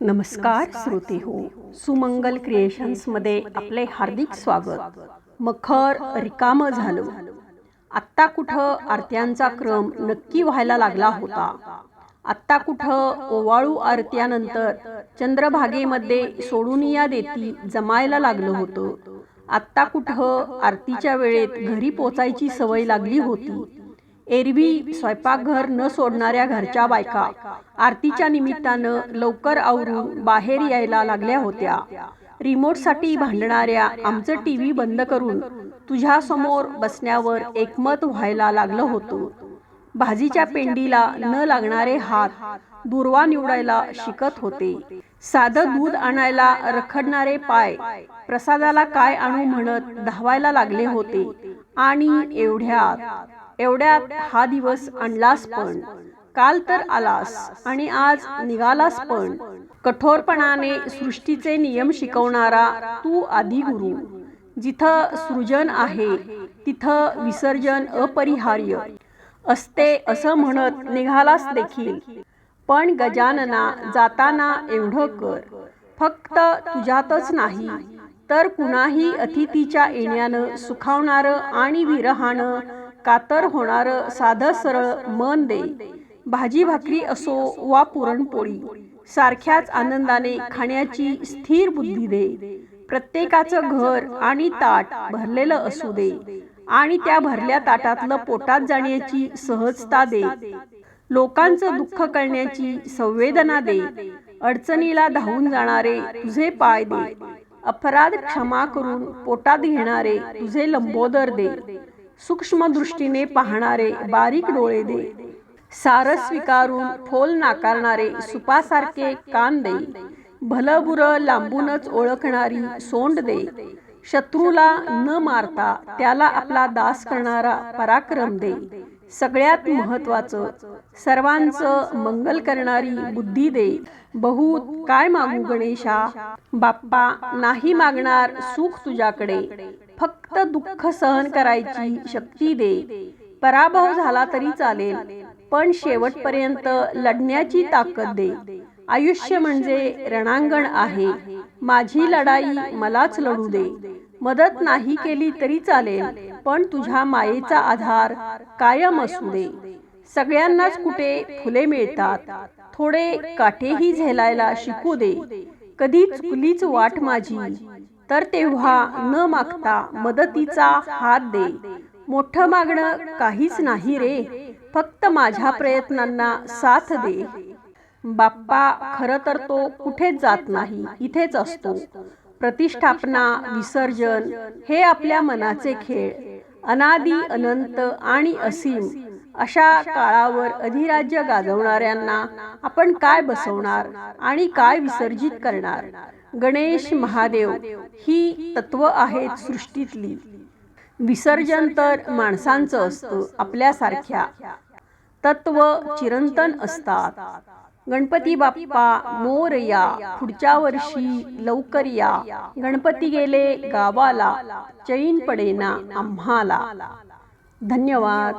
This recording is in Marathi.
नमस्कार श्रोते हो. सुमंगल क्रिएशन्समध्ये आपले हार्दिक स्वागत. मखर रिकामं झालं. आत्ता कुठं आरत्यांचा क्रम नक्की व्हायला लागला होता. आत्ता कुठं ओवाळू आरत्यानंतर चंद्रभागेमध्ये सोडून या देती जमायला लागलं होतं. आत्ता कुठं आरतीच्या वेळेत घरी पोचायची सवय लागली होती. एरवी स्वयंपाकघर न सोडणाऱ्या घरच्या बायका. आरतीच्या निमित्तानं लवकर आवरून बाहेर यायला लागल्या होत्या. रिमोटसाठी भांडणाऱ्या आमचं टी व्ही बंद करून तुझ्यासमोर बसण्यावर एकमत व्हायला लागलं होतं. भाजीच्या पेंडीला न लागणारे हात दुर्वा निवडायला शिकत होते. साधं दूध आणायला रखडणारे पाय प्रसादाला काय आणू म्हणत धावायला लागले होते. आणि एवढ्यात एवढ्यात हा दिवस आणलास पण. काल तर आलास आणि आज निघालास पण. कठोरपणाने सृष्टीचे नियम शिकवणारा तू आधी गुरु. जिथं सृजन आहे तिथं विसर्जन अपरिहार्य. असते असं म्हणत निघालास देखील. पण गजानना जाताना एवढं कर. फक्त तुझ्यातच नाही तर कुणाही अतिथीच्या येण्यानं सुखावणारं आणि विरहानं कातर होणारं साधं सरळ मन दे. भाजी भाकरी असो वा पुरणपोळी सारख्याच आनंदाने खाण्याची स्थिर बुद्धी दे. प्रत्येकाचं घर आणि ताट भरलेलं असू दे आणि त्या भरल्या ताटातलं पोटात जाण्याची सहजता दे. लोकांचं दुःख कळण्याची संवेदना दे. अडचणीला धावून जाणारे तुझे पाय दे. अपराध क्षमा करून पोटात घेणारे तुझे लंबोदर दे. सूक्ष्म दृष्टीने पाहणारे बारीक डोळे दे. सार स्वीकारून फोल नाकारणारे सुपासारखे कान दे. भलबुर लांबूनच ओळखणारी सोंड दे. शत्रूला न मारता त्याला आपला दास करणारा पराक्रम दे. सगळ्यात महत्वाचं सर्वांचं मंगल करणारी बुद्धी दे. बहुत काय मागू गणेशा? बाप्पा नाही मागणार सुख तुझ्याकडे. फक्त दुःख सहन करायची शक्ती दे. पराभव झाला तरी चालेल पण शेवटपर्यंत लढण्याची ताकद दे. आयुष्य म्हणजे रणांगण आहे. माझी लढाई मलाच लढू दे. मदत नाही केली तरी चालेल पण तुझ्या मायेचा आधार कायम असू दे. सगळ्यांनाच कुठे फुले मिळतात थोडे काठेही झेलायला शिकू दे. कधी चुकलीच वाट माझी तर तेव्हा न मागता मदतीचा हात दे. मोठं मागणं काहीच नाही रे. फक्त माझ्या प्रयत्नांना साथ दे. बाप्पा खर तर तो कुठेच जात नाही इथेच असतो. प्रतिष्ठापना विसर्जन हे आपल्या मनाचे खेळ. अनादी अनंत आणि असीम अशा काळावर अधिराज्य गाजवणाऱ्यांना आपण काय बसवणार आणि काय विसर्जित करणार? गणेश महादेव ही तत्व आहेत सृष्टीतली. विसर्जन तर माणसांचं असतं आपल्यासारख्या. तत्व चिरंतन असतात. गणपती बाप्पा मोर या पुढच्या वर्षी लवकर या. गणपती गेले गावाला चैन पडेना आम्हाला. धन्यवाद.